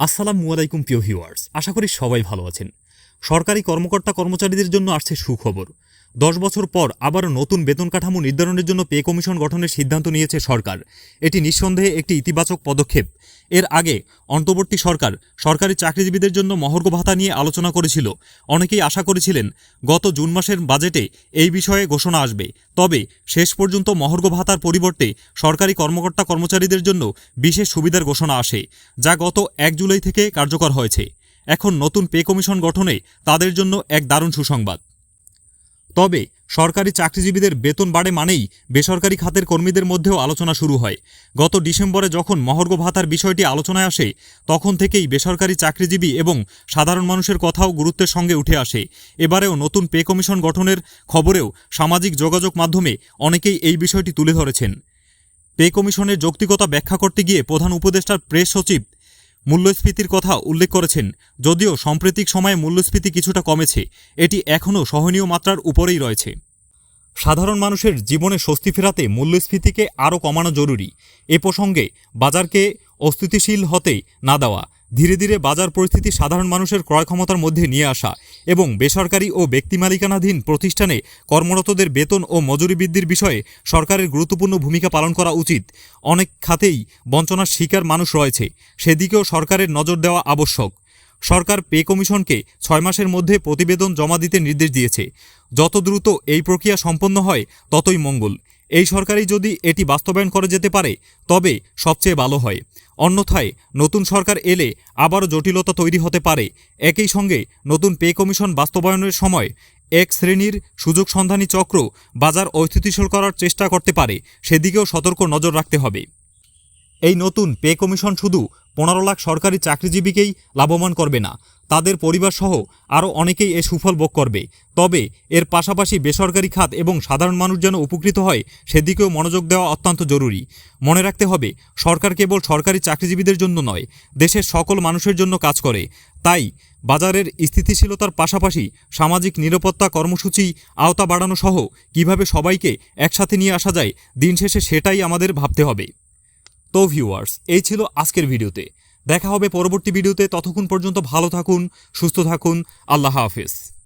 আসসালামু আলাইকুম প্রিয় ভিউয়ার্স, আশা করি সবাই ভালো আছেন। সরকারি কর্মকর্তা কর্মচারীদের জন্য আসছে সুখবর। দশ বছর পর আবারও নতুন বেতন কাঠামো নির্ধারণের জন্য পে কমিশন গঠনের সিদ্ধান্ত নিয়েছে সরকার। এটি নিঃসন্দেহে একটি ইতিবাচক পদক্ষেপ। এর আগে অন্তর্বর্তী সরকার সরকারি চাকরিজীবীদের জন্য মহর্ঘ ভাতা নিয়ে আলোচনা করেছিল। অনেকেই আশা করেছিলেন গত জুন মাসের বাজেটে এই বিষয়ে ঘোষণা আসবে। তবে শেষ পর্যন্ত মহর্ঘ ভাতার পরিবর্তে সরকারি কর্মকর্তা কর্মচারীদের জন্য বিশেষ সুবিধার ঘোষণা আসে, যা গত এক জুলাই থেকে কার্যকর হয়েছে। এখন নতুন পে কমিশন গঠনে তাদের জন্য এক দারুণ সুসংবাদ। তবে সরকারি চাকরিজীবীদের বেতন বাড়ে মানেই বেসরকারি খাতের কর্মীদের মধ্যেও আলোচনা শুরু হয়। গত ডিসেম্বরে যখন মহর্ঘ ভাতার বিষয়টি আলোচনায় আসে, তখন থেকেই বেসরকারি চাকরিজীবী এবং সাধারণ মানুষের কথাও গুরুত্বের সঙ্গে উঠে আসে। এবারেও নতুন পে কমিশন গঠনের খবরেও সামাজিক যোগাযোগ মাধ্যমে অনেকেই এই বিষয়টি তুলে ধরেছেন। পে কমিশনের যৌক্তিকতা ব্যাখ্যা করতে গিয়ে প্রধান উপদেষ্টার প্রেস সচিব মূল্যস্ফীতির কথা উল্লেখ করেছেন, যদিও সাম্প্রতিক সময়ে মূল্যস্ফীতি কিছুটা কমেছে, এটি এখনও সহনীয় মাত্রার উপরেই রয়েছে। সাধারণ মানুষের জীবনে স্বস্তি ফেরাতে মূল্যস্ফীতিকে আরও কমানো জরুরি। এ প্রসঙ্গে বাজারকে অস্থিতিশীল হতে না দেওয়া ধীরে ধীরে বাজার পরিস্থিতি সাধারণ মানুষের ক্রয় ক্ষমতার মধ্যে নিয়ে আসা এবং বেসরকারি ও ব্যক্তিমালিকানাধীন প্রতিষ্ঠানে কর্মরতদের বেতন ও মজুরি বৃদ্ধির বিষয়ে সরকারের গুরুত্বপূর্ণ ভূমিকা পালন করা উচিত। অনেক খাতেই বঞ্চনার শিকার মানুষ রয়েছে, সেদিকেও সরকারের নজর দেওয়া আবশ্যক। সরকার পে কমিশনকে ছয় মাসের মধ্যে প্রতিবেদন জমা দিতে নির্দেশ দিয়েছে। যত দ্রুত এই প্রক্রিয়া সম্পন্ন হয়, ততই মঙ্গল। এই সরকারই যদি এটি বাস্তবায়ন করে যেতে পারে, তবে সবচেয়ে ভালো হয়। অন্যথায় নতুন সরকার এলে আবারও জটিলতা তৈরি হতে পারে। একই সঙ্গে নতুন পে কমিশন বাস্তবায়নের সময় এক শ্রেণির সুযোগ সন্ধানী চক্র বাজার অস্থিতিশীল করার চেষ্টা করতে পারে। সেদিকেও সতর্ক নজর রাখতে হবে। এই নতুন পে কমিশন শুধু পনেরো লাখ সরকারি চাকরিজীবীকেই লাভবান করবে না। তাদের পরিবারসহ আরও অনেকেই এ সুফল ভোগ করবে। তবে এর পাশাপাশি বেসরকারি খাত এবং সাধারণ মানুষ যেন উপকৃত হয়, সেদিকেও মনোযোগ দেওয়া অত্যন্ত জরুরি। মনে রাখতে হবে, সরকার কেবল সরকারি চাকরিজীবীদের জন্য নয়, দেশের সকল মানুষের জন্য কাজ করে। তাই বাজারের স্থিতিশীলতার পাশাপাশি সামাজিক নিরাপত্তা কর্মসূচি আওতা বাড়ানো সহ কীভাবে সবাইকে একসাথে নিয়ে আসা যায়, দিন শেষে সেটাই আমাদের ভাবতে হবে। তো ভিউয়ার্স এই ছিল আজকের ভিডিওতে। দেখা হবে পরবর্তী ভিডিওতে। ততক্ষণ পর্যন্ত ভালো থাকুন, সুস্থ থাকুন। আল্লাহ হাফেজ।